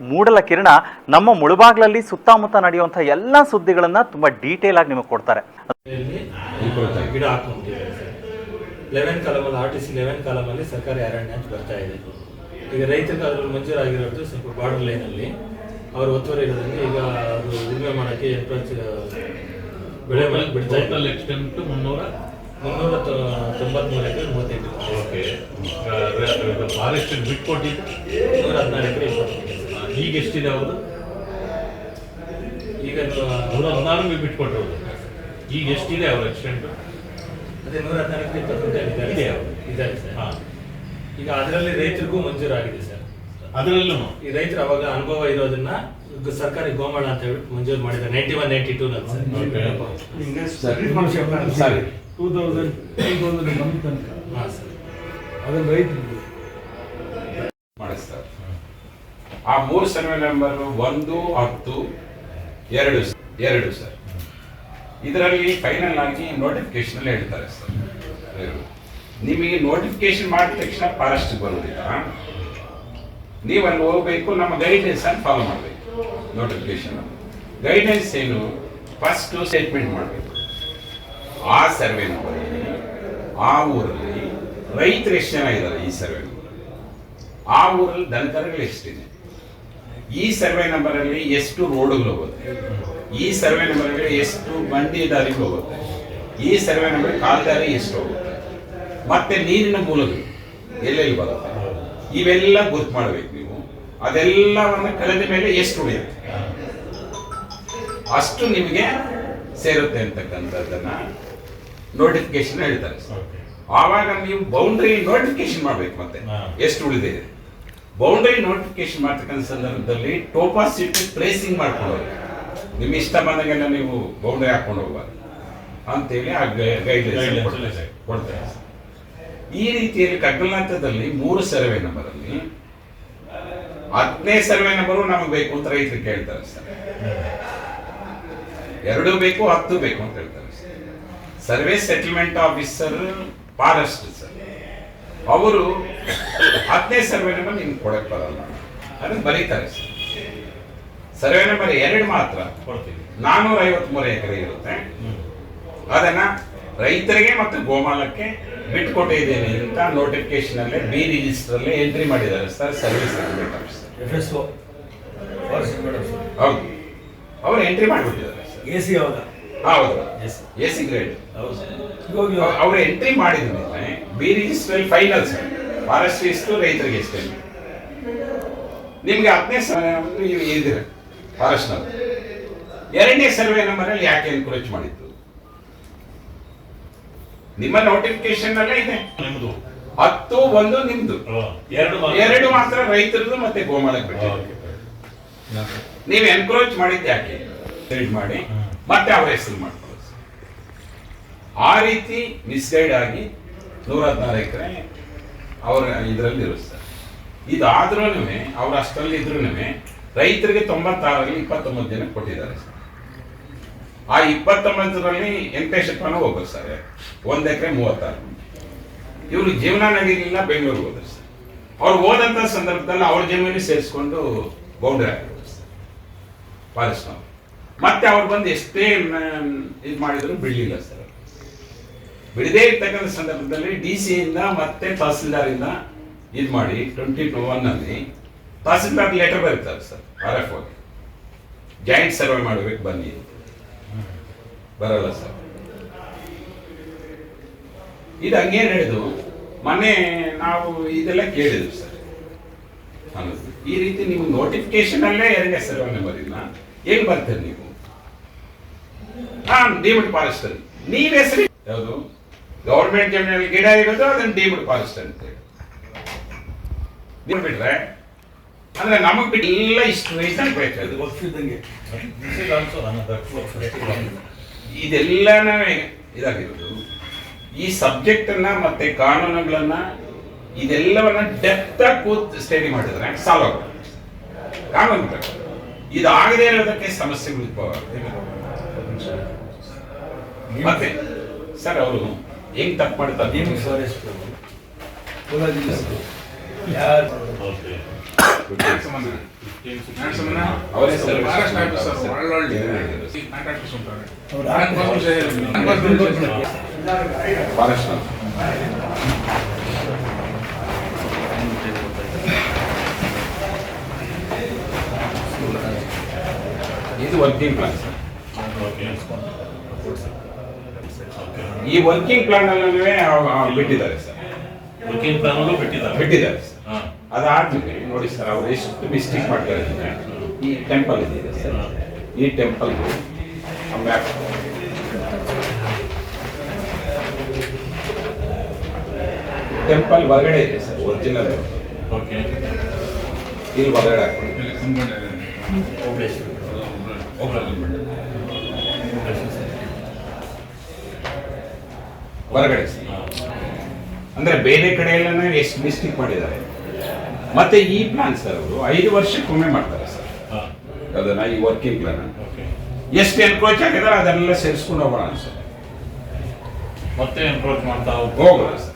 ಮೂಡಲ ಕಿರಣ ನಮ್ಮ ಮುಳುಬಾಗ್ಲಲ್ಲಿ ಸುತ್ತಮುತ್ತ ನಡೆಯುವಂಥ ಎಲ್ಲ ಸುದ್ದಿಗಳನ್ನ ತುಂಬಾ ಡೀಟೇಲ್ ಆಗಿ ನಿಮಗೆ ಕೊಡ್ತಾರೆ. ಇಲ್ಲಿ ಗಿಡ ಲೆವೆನ್ ಕಾಲಮಲ್ಲಿ ಆರ್ ಟಿ ಸಿ ಲೆವೆನ್ ಕಾಲಮಲ್ಲಿ ಸರ್ಕಾರಿ ಅರಣ್ಯ ಅಂತ ಬರ್ತಾ ಇದೆ. ಈಗ ರೈತರಿಗೆ ಅದ್ರಲ್ಲಿ ಮಂಜೂರಾಗಿರೋದು ಸ್ವಲ್ಪ ಬಾರ್ಡರ್ ಲೈನಲ್ಲಿ. ಅವ್ರ ಒತ್ತುವರಿ ಇರೋದ್ರಿಂದ ಈಗ ಅದು ಉಳುಮೆ ಮಾಡೋಕ್ಕೆ ಎನ್ಕ್ರೋಚ್ ಬೆಳೆ ಮೇಲೆ ಬಿಡ್ತಾ ಇದೆ. ಮುನ್ನೂರ? ಮುನ್ನೂರ ತೊಂಬತ್ಮೂರು ಎಕರೆ ಮೂವತ್ತೈದು ಓಕೆ ಫಾರೆಸ್ಟ್ ಬಿಟ್ಕೊಟ್ಟಿದ್ದು? ನೂರ ಹದಿನಾರು ಎಕರೆ ಇಪ್ಪತ್ತು ಈಗ ಎಷ್ಟಿದೆ ಅವರು ಈಗ ನೂರ ಹದಿನಾರು ಬಿಟ್ಕೊಟ್ಟಿರೋದು ಈಗ ಎಷ್ಟಿದೆ ಅವ್ರ ಎಕ್ಸ್ಟೆಂಟ್ ಅದೇ ನೂರ ಹದಿನಾಲ್ಕು ಇಪ್ಪತ್ತು ಇದೆ. ಇದ್ದಾರೆ ಸರ್ ಹಾಂ. ಈಗ ಅದರಲ್ಲಿ ರೈತರಿಗೂ ಮಂಜೂರಾಗಿದೆ ಸರ್. ಅದರಲ್ಲೂ? ಈ ರೈತರು ಅವಾಗ ಅನುಭವ ಇರೋದನ್ನ ಸರ್ಕಾರಿ ಗೋಮಾಳ ಅಂತ ಹೇಳಿ ಮಂಜೂರು ಮಾಡಿದ್ದಾರೆ. ನೈಂಟಿ ಒನ್ ನೈಂಟಿ ಟೂ ನಲ್ಲಿ ಸರ್. ಸರಿ. Two thousand two thousand one ತನಕ. ಹಾಂ ಸರ್. ಅದನ್ನು ರೈತರಿಗೆ. ಆ ಮೂರು ಸರ್ವೆ ನಂಬರ್ ಒಂದು, ಹತ್ತು, ಎರಡು ಎರಡು ಸರ್ ಇದರಲ್ಲಿ ಫೈನಲ್ ಆಗಿ ನೋಟಿಫಿಕೇಶನ್ ಅಲ್ಲಿ ಹೇಳ್ತಾರೆ ಸರ್ ನಿಮಗೆ ನೋಟಿಫಿಕೇಶನ್ ಮಾಡಿದ ತಕ್ಷಣ ಫಾರೆಸ್ಟ್ ಬರುವುದಿಲ್ಲ. ನೀವು ಅಲ್ಲಿ ಹೋಗಬೇಕು, ನಮ್ಮ ಗೈಡ್ಲೈನ್ಸ್ ಅನ್ನು ಫಾಲೋ ಮಾಡಬೇಕು ನೋಟಿಫಿಕೇಶನ್ ಗೈಡ್ಲೈನ್ಸ್ ಏನು? ಫಸ್ಟ್ ಸ್ಟೇಟ್ಮೆಂಟ್ ಮಾಡಬೇಕು. ಆ ಸರ್ವೆ ನಂಬರಲ್ಲಿ ಆ ಊರಲ್ಲಿ ರೈತರು ಎಷ್ಟು ಜನ ಇದ್ದಾರೆ ಈ ಸರ್ವೆ ಆ ಊರಲ್ಲಿ ದನಕರುಗಳು ಎಷ್ಟಿದೆ ಈ ಸರ್ವೆ ನಂಬರ್ ಅಲ್ಲಿ ಎಷ್ಟು ರೋಡ್ಗಳು ಹೋಗುತ್ತೆ? ಈ ಸರ್ವೆ ನಂಬರ್ ಅಲ್ಲಿ ಎಷ್ಟು ಬಂಡಿ ದಾರಿಗಳು ಹೋಗುತ್ತೆ? ಈ ಸರ್ವೆ ನಂಬರ್ ಕಾಲ್ದಾರಿ ಎಷ್ಟು ಹೋಗುತ್ತೆ? ಮತ್ತೆ ನೀರಿನ ಮೂಲಗಳು ಎಲ್ಲೆಲ್ಲಿ ಬರುತ್ತೆ? ಇವೆಲ್ಲ ಗುರ್ತು ಮಾಡಬೇಕು ನೀವು. ಅದೆಲ್ಲವನ್ನ ಕಳೆದ ಮೇಲೆ ಎಷ್ಟು ಉಳಿಯುತ್ತೆ? ಅಷ್ಟು ನಿಮಗೆ ಸೇರುತ್ತೆ ಅಂತಕ್ಕಂಥದ್ದನ್ನ ನೋಟಿಫಿಕೇಶನ್ ಹೇಳ್ತಾರೆ. ಆವಾಗ ನೀವು ಬೌಂಡ್ರಿ ನೋಟಿಫಿಕೇಶನ್ ಮಾಡ್ಬೇಕು ಮತ್ತೆ. ಎಷ್ಟು ಉಳಿದಿದೆ? ಬೌಂಡ್ರಿ ನೋಟಿಫಿಕೇಶನ್ ಮಾಡ್ತಕ್ಕಂಥ ಸಂದರ್ಭದಲ್ಲಿ ಟೋಪಾ ಟೋಪಾಸಿಟಿ ಟ್ರೇಸಿಂಗ್ ಹೋಗಿ ನಿಮ್ಮ ಇಷ್ಟ ಬಂದಂಗೆಲ್ಲ ನೀವು ಬೌಂಡ್ರಿ ಹಾಕೊಂಡು ಹೋಗ್ಬಾರ್ದು. ಅಂತೇಳಿ ಆ ಗೈಡ್ಲೈನ್ಸ್ ಇದೆ. ಕೊಡ್ತಾರೆ. ಈ ರೀತಿಯಲ್ಲಿ ಕಗ್ಗಲನಾಥದಲ್ಲಿ ಮೂರು ಸರ್ವೆ ನಂಬರಲ್ಲಿ ಹತ್ತನೇ ಸರ್ವೆ ನಂಬರು ನಮಗೆ ಬೇಕು ಅಂತ ರೈತರು ಕೇಳ್ತಾರೆ ಸರ್. ಎರಡು ಬೇಕು ಹತ್ತು ಬೇಕು ಅಂತ ಹೇಳ್ತಾರೆ sir. Survey settlement officer forest sir. ಅವರು ಹತ್ತನೇ ಸರ್ವೆ ನಂಬರ್ ನಿಮ್ಗೆ ಕೊಡಕ್ ಬರಲ್ಲ. ಅದನ್ನ ಬರೀತಾರೆ. ಸರ್ ಸರ್ವೆ ನಂಬರ್ ಎರಡು ಮಾತ್ರ ಕೊಡ್ತೀವಿ. ನಾನೂರ ಐವತ್ಮೂರು ಎಕರೆ ಇರುತ್ತೆ. ಅದನ್ನ ರೈತರಿಗೆ ಮತ್ತು ಗೋಮಾಲಕ್ಕೆ ಬಿಟ್ಕೊಟ್ಟಿದ್ದೇನೆ ಅಂತ ನೋಟಿಫಿಕೇಶನ್ ಅಲ್ಲಿ ಬಿ ರಿಜಿಸ್ಟರ್ ಅಲ್ಲೇ ಎಂಟ್ರಿ ಮಾಡಿದ್ದಾರೆ ಸರ್ ಸರ್ವಿಸ್ ಹೌದು. ಅವರು ಎಂಟ್ರಿ ಮಾಡಿಬಿಟ್ಟಿದ್ದಾರೆ ಎ ಸಿ ಹೌದಾ ಹೌದು. A C. ಗ್ರೇಡ್ ಅವರು ಎಂಟ್ರಿ ಮಾಡಿದ ಮೇಲೆ B register final sir. Forest ಇಷ್ಟು ರೈತರಿಗೆ ಇಷ್ಟ ನಿಮ್ಗೆ ಹತ್ತನೇ ಸರ್ವೆ ನೀವು ಇದ್ದೀರ ಫಾರೆಸ್ಟ್ನವರು ಎರಡನೇ ಸರ್ವೆ ನಂಬರಲ್ಲಿ ಯಾಕೆ ಎನ್ಕರೇಜ್ ಮಾಡಿದ್ದು? ನಿಮ್ಮ ನೋಟಿಫಿಕೇಶನ್ ಅಲ್ಲೇ ಇದೆ. ನಿಮ್ಮದು ಹತ್ತು ಒಂದು ನಿಮ್ದು. ಎರಡು ಮಾತ್ರ. ಎರಡು ಮಾತ್ರ ರೈತರದ್ದು ಮತ್ತೆ ಗೋಮಾಳಕ್ಕೆ. ನೀವು ಎನ್ಕರೇಜ್ ಮಾಡಿದ್ದು ಯಾಕೆ? ಮಾಡಿ ಮತ್ತೆ ಅವರ ಹೆಸರು ಮಾಡ್ಕೊಳ್ಳೋದು. ಆ ರೀತಿ ಮಿಸ್ಗೈಡ್ ಆಗಿ ನೂರ ಹದಿನಾರು ಎಕರೆ. ಅವರ ಇದರಲ್ಲಿ ಇರುತ್ತೆ ಇದಾದ್ರೂ ಅವ್ರು ಅಷ್ಟರಲ್ಲಿ ಇದ್ರೂ ರೈತರಿಗೆ ತೊಂಬತ್ತಾರಲ್ಲಿ ಇಪ್ಪತ್ತೊಂಬತ್ತು ಜನ ಕೊಟ್ಟಿದ್ದಾರೆ ಸರ್. ಆ ಇಪ್ಪತ್ತೊಂಬತ್ತರಲ್ಲಿ ಶತಮಾನ ಹೋಗ್ಬೇಕು ಸರ್. ಒಂದು ಎಕರೆ ಮೂವತ್ತಾರು ಇವರು ಜೀವನ ನಡೀಲಿಲ್ಲ ಬೆಂಗಳೂರಿಗೆ ಹೋದ್ರು ಸರ್. ಅವ್ರು ಹೋದಂಥ ಸಂದರ್ಭದಲ್ಲಿ ಅವ್ರ ಜಮೀನು ಸೇರಿಸ್ಕೊಂಡು ಬೌಂಡ್ರಿ ಹಾಕಿದ್ರು ಸರ್. ಫಾರೆಸ್ಟ್ನವ್ರು ಮತ್ತೆ ಅವ್ರು ಬಂದು ಎಷ್ಟೇ ಇದು ಮಾಡಿದ್ರು ಬಿಡಲಿಲ್ಲ ಸರ್. ಬಿಡದೇ ಇರ್ತಕ್ಕಂಥ ಸಂದರ್ಭದಲ್ಲಿ ಡಿ ಸಿಯಿಂದ ಮತ್ತೆ ತಹಸೀಲ್ದಾರಿಂದ ಇದು ಮಾಡಿ ಟ್ವೆಂಟಿ ಟು ಒನ್ ಅಲ್ಲಿ ತಹಸೀಲ್ದಾರ್ ಲೆಟರ್ ಬರೀತಾರೆ ಸರ್, ಆರ್ ಎಫ್ ಓಗೆ ಜಾಯಿಂಟ್ ಸರ್ವೆ ಮಾಡಬೇಕು, ಬನ್ನಿ. ಬರಲ್ಲ ಸರ್. ಇದು ಹಂಗೆ ನಡೆದು ಮೊನ್ನೆ ನಾವು ಇದೆಲ್ಲ ಕೇಳಿದ್ವಿ ಸರ್. ಈ ರೀತಿ ನೀವು ನೋಟಿಫಿಕೇಶನ್ ಅಲ್ಲೇ ಎರಡನೇ ಸರ್ವೆ ನಂಬರ್ ಏನ್ ಬರ್ತೀರಿ ನೀವು? ಹಾಂ ಡಿಮಿಟ್ ಪಾಲಿಸ್ತಾರೆ ನೀವು ನೀವ್ ಹೆಸರು ಯಾವುದು? ಗೌರ್ಮೆಂಟ್ ಜಮೀನಲ್ಲಿ ಗಿಡ ಇರೋದು ಅದನ್ನ ಡೀಮ್ಡ್ ಫಾರೆಸ್ಟ್ ಅಂತ ಹೇಳಿ ಬಿಟ್ರೆ ಅಂದ್ರೆ ನಮಗ್ ಬಿಟ್ಟು ಎಲ್ಲ ಇಷ್ಟು ಅದು ಬೇಕು. ಇದೆಲ್ಲನೇ ಇದಾಗಿರೋದು ಈ ಸಬ್ಜೆಕ್ಟ್ ಅನ್ನ ಮತ್ತೆ ಕಾನೂನುಗಳನ್ನ ಇದೆಲ್ಲವನ್ನ ಡೆಪ್ತ ಆಗಿ ಕೂತ್ ಸ್ಟಡಿ ಮಾಡಿದ್ರೆ ಸಾಲ್ವ್ ಆಗುತ್ತೆ ಕಾನೂನು. ಇದಾಗದೇ ಇರೋದಕ್ಕೆ ಸಮಸ್ಯೆಗಳು ಉದ್ಭವ. ಮತ್ತೆ ಸರ್ ಅವರು ಹೆಂಗ್ ತಪ್ಪು ಮಾಡ್ತಾರೆ ನೇಮಿಂಗ್ ಫಾರೆಸ್ಟ್ ಇದು ಒಳ್ಳೊಳ್ಳೆ ಕಾಂಟ್ರಾಕ್ಟರ್ಸ್ ಈ ವರ್ಕಿಂಗ್ ಪ್ಲಾನ್ ಅಲ್ಲೇ ಬಿಟ್ಟಿದ್ದಾರೆ ಸರ್. ವರ್ಕಿಂಗ್ ಪ್ಲಾನ್ ಅಲ್ಲೂ ಬಿಟ್ಟಿದ್ದಾರೆ. ಬಿಟ್ಟಿದ್ದಾರೆ ಸರ್. ಅದು ಅದಾದ್ಮೇಲೆ ನೋಡಿ ಸರ್ ಅವ್ರು ಎಷ್ಟು ಮಿಸ್ಟೇಕ್ ಮಾಡ್ತಾರೆ ಇದ್ದಾರೆ ಈ ಟೆಂಪಲ್ ಇದೆ ಸರ್. ಈ ಟೆಂಪಲ್ ಮ್ಯಾಪ್ ಟೆಂಪಲ್ ಹೊರಗಡೆ ಇದೆ ಸರ್ ಒರಿಜಿನಲ್ ಓಕೆ ಇಲ್ಲಿ ಹೊರಗಡೆ ಹಾಕೊಂಡು ಹೊರಗಡೆ. ಅಂದ್ರೆ ಬೇರೆ ಕಡೆಯೆಲ್ಲ ಎಷ್ಟು ಮಿಸ್ಟೇಕ್ ಮಾಡಿದ್ದಾರೆ. ಮತ್ತೆ ಈ ಪ್ಲಾನ್ ಸರ್ ಅವರು ಐದು ವರ್ಷಕ್ಕೊಮ್ಮೆ ಮಾಡ್ತಾರೆ ಸರ್ ಅದನ್ನ ಈ ವರ್ಕಿಂಗ್ ಪ್ಲಾನ್ ಎಷ್ಟು ಎನ್ಕ್ರೋಚ್ ಆಗಿದಾರೆ ಅದನ್ನೆಲ್ಲ ಸೇರಿಸ್ಕೊಂಡು ಹೋಗೋಣ ಸರ್ ಮತ್ತೆ ಎನ್ಕ್ರೋಚ್ ಮಾಡ್ತಾ ಹೋಗೋಣ ಸರ್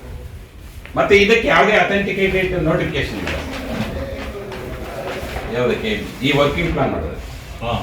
ಮತ್ತೆ ಇದಕ್ಕೆ ಯಾವುದೇ ಅಥೆಂಟಿಕೇಟೆಡ್ ನೋಟಿಫಿಕೇಶನ್ ಇಲ್ಲ. ಯಾವುದಕ್ಕೆ ಈ ವರ್ಕಿಂಗ್ ಪ್ಲಾನ್ ಮಾಡೋದು ಹಾಂ.